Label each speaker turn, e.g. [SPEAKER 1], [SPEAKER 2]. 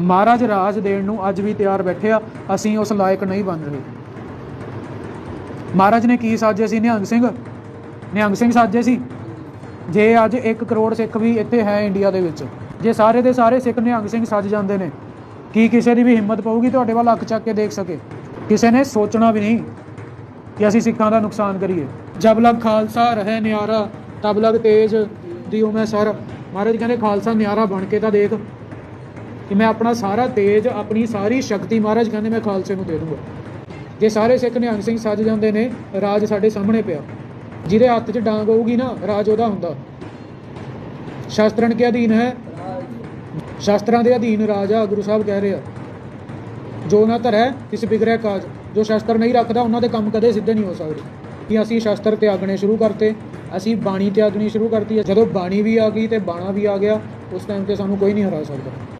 [SPEAKER 1] ਮਹਾਰਾਜ ਰਾਜ ਦੇਣ ਨੂੰ ਅੱਜ ਵੀ ਤਿਆਰ ਬੈਠੇ ਆ, ਅਸੀਂ ਉਸ ਲਾਇਕ ਨਹੀਂ ਬਣ ਰਹੇ। ਮਹਾਰਾਜ ਨੇ ਕੀ ਸਾਜੇ ਸੀ? ਨਿਹੰਗ ਸਿੰਘ। ਨਿਹੰਗ ਸਿੰਘ ਸਾਜੇ ਸੀ। ਜੇ ਅੱਜ 1 ਕਰੋੜ ਸਿੱਖ ਵੀ ਇੱਥੇ ਹੈ ਇੰਡੀਆ ਦੇ ਵਿੱਚ, ਜੇ ਸਾਰੇ ਦੇ ਸਾਰੇ ਸਿੱਖ ਨਿਹੰਗ ਸਿੰਘ ਸੱਜ ਜਾਂਦੇ ਨੇ, ਕੀ ਕਿਸੇ ਦੀ ਵੀ ਹਿੰਮਤ ਪਊਗੀ ਤੁਹਾਡੇ ਵੱਲ ਅੱਖ ਚੱਕ ਕੇ ਦੇਖ ਸਕੇ? ਕਿਸੇ ਨੇ ਸੋਚਣਾ ਵੀ ਨਹੀਂ ਕਿ ਅਸੀਂ ਸਿੱਖਾਂ ਦਾ ਨੁਕਸਾਨ ਕਰੀਏ। ਜਬ ਲਗ ਖਾਲਸਾ ਰਹੇ ਨਿਆਰਾ, ਤਬ ਲਗ ਤੇਜ ਦਿਓ ਮੈਂ ਸਰ। ਮਹਾਰਾਜ ਕਹਿੰਦੇ, ਖਾਲਸਾ ਨਿਆਰਾ ਬਣ ਕੇ ਤਾਂ ਦੇਖ। ਕਿ ਮੈਂ ਆਪਣਾ ਸਾਰਾ ਤੇਜ, ਆਪਣੀ ਸਾਰੀ ਸ਼ਕਤੀ ਮਹਾਰਾਜ ਕਹਿੰਦੇ ਮੈਂ ਖਾਲਸੇ ਨੂੰ ਦੇ ਦੂੰਗਾ। ਜੇ ਸਾਰੇ ਸਿੱਖ ਨਿਹੰਗ ਸਿੰਘ ਸੱਜ ਜਾਂਦੇ ਨੇ, ਰਾਜ ਸਾਡੇ ਸਾਹਮਣੇ ਪਿਆ। ਜਿਹਦੇ ਹੱਥ 'ਚ ਡਾਂਗ ਹੋਊਗੀ ਨਾ, ਰਾਜ ਉਹਦਾ ਹੁੰਦਾ। ਸ਼ਾਸਤਰਨ ਕੇ ਅਧੀਨ ਹੈ। ਸ਼ਾਸਤਰਾਂ ਦੇ ਅਧੀਨ ਰਾਜ ਆ ਗੁਰੂ ਸਾਹਿਬ ਕਹਿ ਰਹੇ ਆ ਜੋ ਨਾ ਧਰੈ, ਤਿਸ ਬਿਗੜਿਆ ਕਾਜ। ਜੋ ਸ਼ਾਸਤਰ ਨਹੀਂ ਰੱਖਦਾ, ਉਹਨਾਂ ਦੇ ਕੰਮ ਕਦੇ ਸਿੱਧੇ ਨਹੀਂ ਹੋ ਸਕਦੇ। ਕਿ ਅਸੀਂ ਸ਼ਾਸਤਰ ਤਿਆਗਣੇ ਸ਼ੁਰੂ ਕਰਤੇ, ਅਸੀਂ ਬਾਣੀ ਤਿਆਗਣੀ ਸ਼ੁਰੂ ਕਰਤੀ ਜਦੋਂ ਬਾਣੀ ਵੀ ਆ ਗਈ ਤੇ ਬਾਣਾ ਵੀ ਆ ਗਿਆ, ਉਸ ਟਾਈਮ ਤੇ ਸਾਨੂੰ ਕੋਈ ਨਹੀਂ ਹਰਾ ਸਕਦਾ।